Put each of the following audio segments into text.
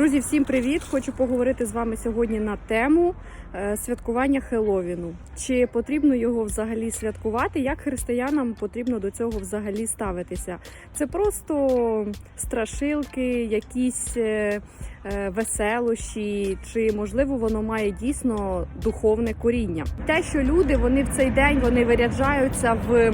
Друзі, всім привіт! Хочу поговорити з вами сьогодні на тему е, святкування Хеловіну. Чи потрібно його взагалі святкувати? Як християнам потрібно до цього взагалі ставитися? Це просто страшилки, якісь е, е, веселощі, чи можливо воно має дійсно духовне коріння? Те, що люди вони в цей день вони виряджаються в.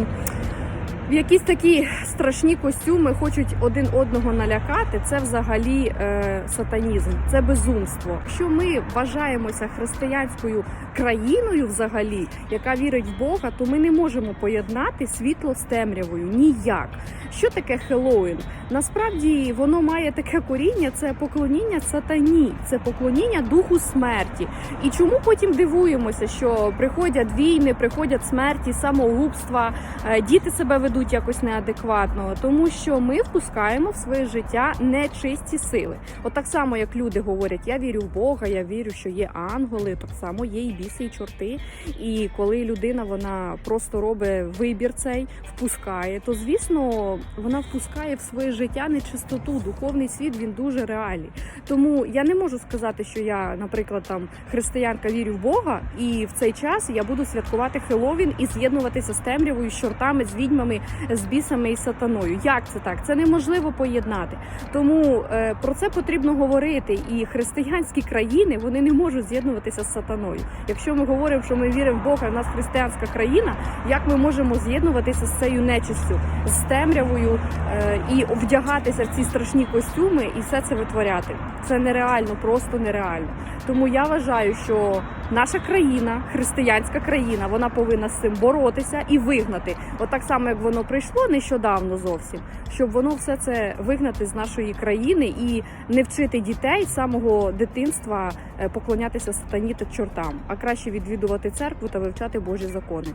В якісь такі страшні костюми хочуть один одного налякати. Це взагалі е, сатанізм, це безумство. Що ми вважаємося християнською країною, взагалі, яка вірить в Бога, то ми не можемо поєднати світло з темрявою ніяк. Що таке Хеллоуін? Насправді воно має таке коріння: це поклоніння сатані, це поклоніння духу смерті. І чому потім дивуємося, що приходять війни, приходять смерті, самогубства, е, діти себе ведуть якось неадекватно, тому що ми впускаємо в своє життя нечисті сили. От так само, як люди говорять, я вірю в Бога, я вірю, що є ангели, так само є і біси, і чорти. І коли людина вона просто робить вибір цей, впускає, то звісно вона впускає в своє життя нечистоту. Духовний світ він дуже реальний. Тому я не можу сказати, що я, наприклад, там християнка вірю в Бога, і в цей час я буду святкувати Хеловін і з'єднуватися з темрявою, з чортами, з відьмами, з бісами і сатаною. Як це так? Це неможливо поєднати. Тому е, про це потрібно говорити. І християнські країни вони не можуть з'єднуватися з сатаною. Якщо ми говоримо, що ми віримо в Бога, в нас християнська країна, як ми можемо з'єднуватися з цією нечистю, з темрявою е, і вдягатися в ці страшні костюми і все це витворяти? Це нереально, просто нереально. Тому я вважаю, що наша країна, християнська країна, вона повинна з цим боротися і вигнати. От так само, як воно прийшло нещодавно зовсім, щоб воно все це вигнати з нашої країни і не вчити дітей з самого дитинства е, поклонятися сатані та чортам, а краще відвідувати церкву та вивчати Божі закони.